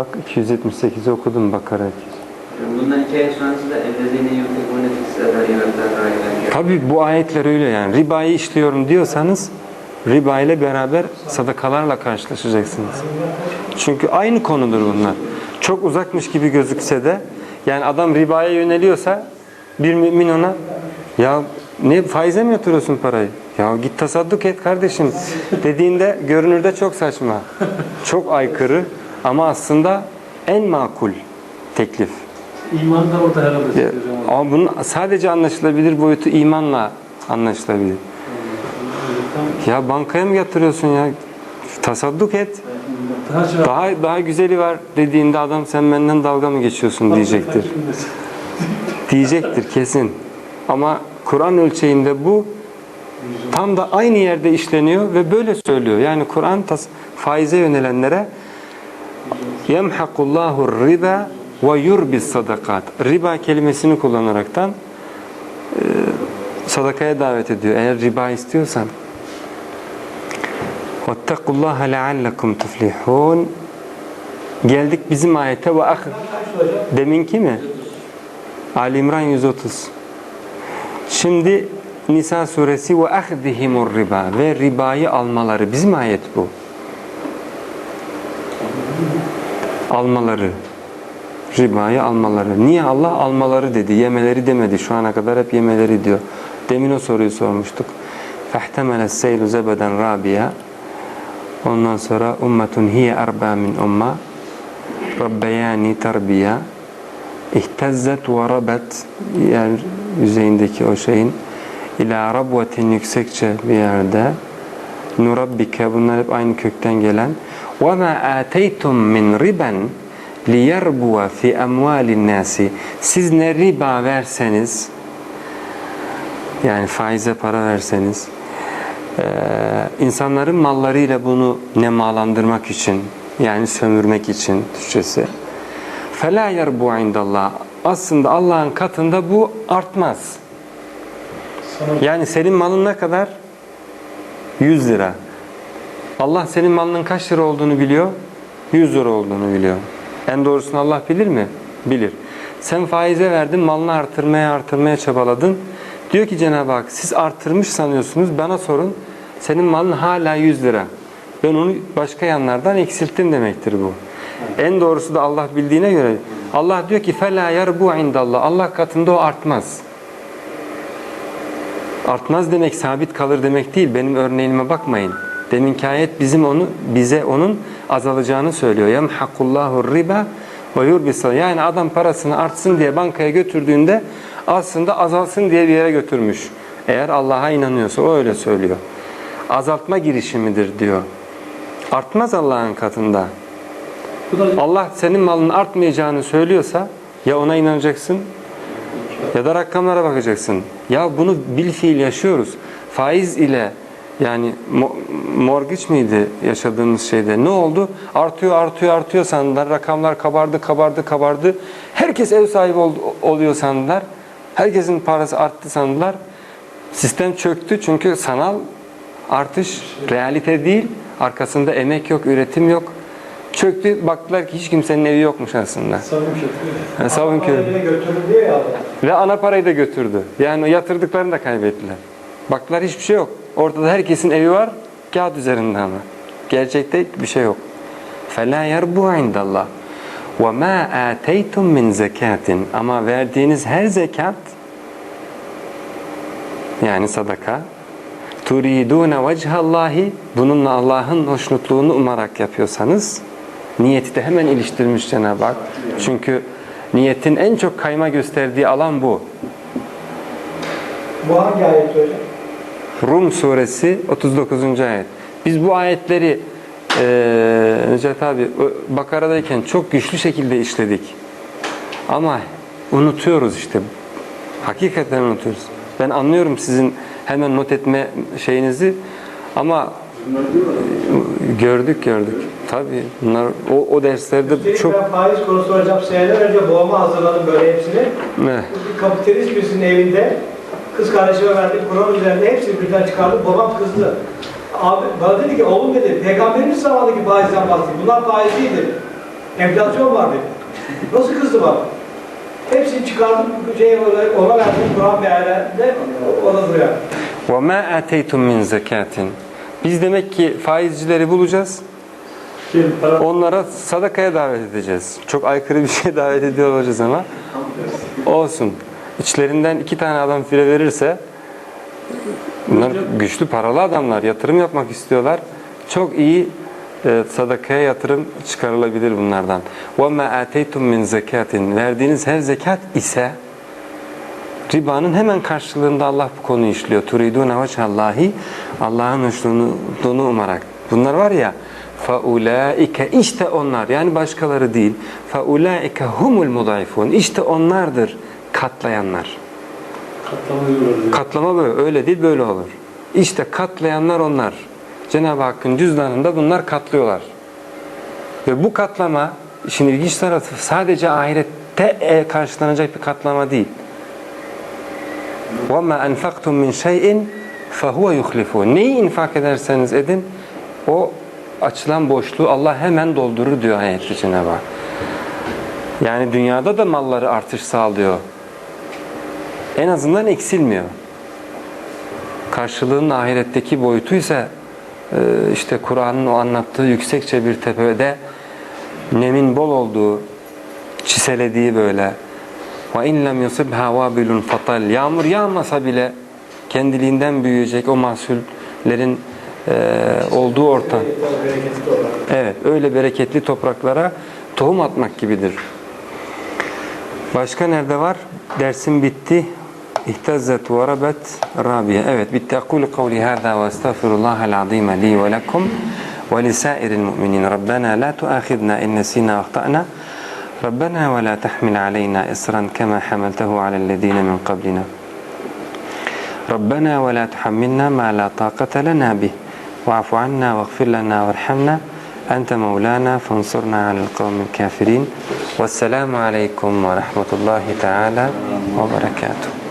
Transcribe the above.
Bak 278'i okudum Bakara'yı. Bundan iki ay sonrası da evlezine yutekune fikseder yöntemler Tabi bu ayetler öyle yani. Ribayı işliyorum diyorsanız riba ile beraber sadakalarla karşılaşacaksınız. Çünkü aynı konudur bunlar. Çok uzakmış gibi gözükse de yani adam ribaya yöneliyorsa bir mümin ona ya ne faize mi yatırıyorsun parayı? Ya git tasadduk et kardeşim dediğinde görünürde çok saçma. Çok aykırı ama aslında en makul teklif. İman da orada herhalde Ya. Ama bunun sadece anlaşılabilir boyutu imanla anlaşılabilir. Ya bankaya mı yatırıyorsun ya? Tasadduk et. daha çok Daha daha güzeli var dediğinde adam sen benden dalga mı geçiyorsun diyecektir. Diyecektir kesin. Ama Kur'an ölçeğinde bu tam da aynı yerde işleniyor ve böyle söylüyor. Yani Kur'an faize yönelenlere yemhakullahu riba ve yurbis sadakat. Riba kelimesini kullanaraktan e, sadakaya davet ediyor. Eğer riba istiyorsan وَاتَّقُوا اللّٰهَ لَعَلَّكُمْ تُفْلِحُونَ Geldik bizim ayete ve ah deminki mi? Ali İmran 130. Şimdi Nisa suresi ve ahdihimur riba ve ribayı almaları bizim ayet bu. Almaları. Ribayı almaları. Niye Allah almaları dedi? Yemeleri demedi. Şu ana kadar hep yemeleri diyor. Demin o soruyu sormuştuk. فَاحْتَمَلَ السَّيْلُ زَبَدًا رَابِيًا Ondan sonra ummetun hiye arba min umma Rabbeyani terbiya İhtezzet ve rabet yer yüzeyindeki o şeyin ila rabvetin yüksekçe bir yerde nurabbike bunlar hep aynı kökten gelen ve ma ateytum min riben liyerbuva fi emvalin nasi siz ne riba verseniz yani faize para verseniz ee, insanların mallarıyla bunu nemalandırmak için yani sömürmek için Türkçesi فَلَا يَرْبُ عِنْدَ اللّٰهِ Aslında Allah'ın katında bu artmaz. Yani senin malın ne kadar? 100 lira. Allah senin malının kaç lira olduğunu biliyor? 100 lira olduğunu biliyor. En doğrusunu Allah bilir mi? Bilir. Sen faize verdin, malını artırmaya artırmaya çabaladın. Diyor ki Cenab-ı Hak siz artırmış sanıyorsunuz bana sorun. Senin malın hala 100 lira. Ben onu başka yanlardan eksilttim demektir bu. En doğrusu da Allah bildiğine göre Allah diyor ki fela yarbu indallah. Allah katında o artmaz. Artmaz demek sabit kalır demek değil. Benim örneğime bakmayın. Deminki ayet bizim onu bize onun azalacağını söylüyor. Yemhakullahu riba ve yurbis Yani adam parasını artsın diye bankaya götürdüğünde aslında azalsın diye bir yere götürmüş. Eğer Allah'a inanıyorsa o öyle söylüyor. Azaltma girişimidir diyor. Artmaz Allah'ın katında. Allah senin malının artmayacağını söylüyorsa ya ona inanacaksın ya da rakamlara bakacaksın. Ya bunu bil fiil yaşıyoruz. Faiz ile yani mo- mortgage miydi yaşadığımız şeyde? Ne oldu? Artıyor, artıyor, artıyor sandılar. Rakamlar kabardı, kabardı, kabardı. Herkes ev sahibi ol- oluyor sandılar. Herkesin parası arttı sandılar. Sistem çöktü çünkü sanal artış realite değil. Arkasında emek yok, üretim yok. Çöktü. Baktılar ki hiç kimsenin evi yokmuş aslında. savun kötü. Yani savun adam. Ve ana parayı da götürdü. Yani yatırdıklarını da kaybettiler. Baktılar hiçbir şey yok. Ortada herkesin evi var. Kağıt üzerinde ama. Gerçekte bir şey yok. فَلَا يَرْبُوا عِنْدَ اللّٰهِ وَمَا آتَيْتُم مِّنْ زَكَاتٍ Ama verdiğiniz her zekat yani sadaka turidune vechhallahi bununla Allah'ın hoşnutluğunu umarak yapıyorsanız niyeti de hemen iliştirmiş Cenab-ı Hak. Çünkü niyetin en çok kayma gösterdiği alan bu. Bu hangi ayet hocam? Rum suresi 39. ayet. Biz bu ayetleri eee Necati abi Bakara'dayken çok güçlü şekilde işledik. Ama unutuyoruz işte. Hakikaten unutuyoruz. Ben anlıyorum sizin hemen not etme şeyinizi ama e, gördük gördük. Tabii bunlar o, o derslerde Üstelik çok ben faiz konusunu hocam seneler önce babama hazırladım böyle hepsini. ne? Kapitalist birisinin evinde kız kardeşime verdiğim Kur'an üzerinde hepsini birden çıkardı. Babam kızdı. Abi bana dedi ki oğlum dedi peygamberimiz zamanındaki faizden bahsediyor. Bunlar faiz değildir. Enflasyon vardı. Nasıl kızdı baba? Hepsini çıkardım, şey, ona verdim, Kur'an mealinde ona duruyor. وَمَا اَتَيْتُمْ مِنْ زَكَاتٍ Biz demek ki faizcileri bulacağız. Şey, para, Onlara sadakaya davet edeceğiz. Çok aykırı bir şey davet ediyor olacağız ama. Olsun. İçlerinden iki tane adam fire verirse bunlar güçlü paralı adamlar. Yatırım yapmak istiyorlar. Çok iyi e, sadakaya yatırım çıkarılabilir bunlardan. وَمَا اَتَيْتُمْ مِنْ زَكَاتٍ Verdiğiniz her zekat ise ribanın hemen karşılığında Allah bu konuyu işliyor. Turidune veçhallahi Allah'ın hoşnutluğunu umarak. Bunlar var ya faulaike işte onlar yani başkaları değil. Faulaike humul mudaifun. İşte onlardır katlayanlar. katlanıyor diyor. Katlama böyle öyle değil böyle olur. İşte katlayanlar onlar. Cenab-ı Hakk'ın cüzdanında bunlar katlıyorlar. Ve bu katlama işin ilginç tarafı sadece ahirette e, karşılanacak bir katlama değil. وَمَا أَنْفَقْتُمْ مِنْ شَيْءٍ فَهُوَ يُخْلِفُهُ Neyi infak ederseniz edin o açılan boşluğu Allah hemen doldurur diyor ayette Cenab-ı Hak. Yani dünyada da malları artış sağlıyor. En azından eksilmiyor. Karşılığının ahiretteki boyutu ise e, işte Kur'an'ın o anlattığı yüksekçe bir tepede nemin bol olduğu, çiselediği böyle ve in lem yusibha vabilun fatal yağmur yağmasa bile kendiliğinden büyüyecek o mahsullerin e, olduğu ortam. Evet, öyle bereketli topraklara tohum atmak gibidir. Başka nerede var? Dersim bitti. Bitti. Ekulu kavli hâzâ ve estağfirullahal azîme li ve lekum ve lisairil mu'minin. Rabbena la tuâkhidna in nesînâ ve ahta'na. ربنا ولا تحمل علينا إصرا كما حملته على الذين من قبلنا ربنا ولا تحملنا ما لا طاقة لنا به واعف عنا واغفر لنا وارحمنا أنت مولانا فانصرنا على القوم الكافرين والسلام عليكم ورحمة الله تعالى وبركاته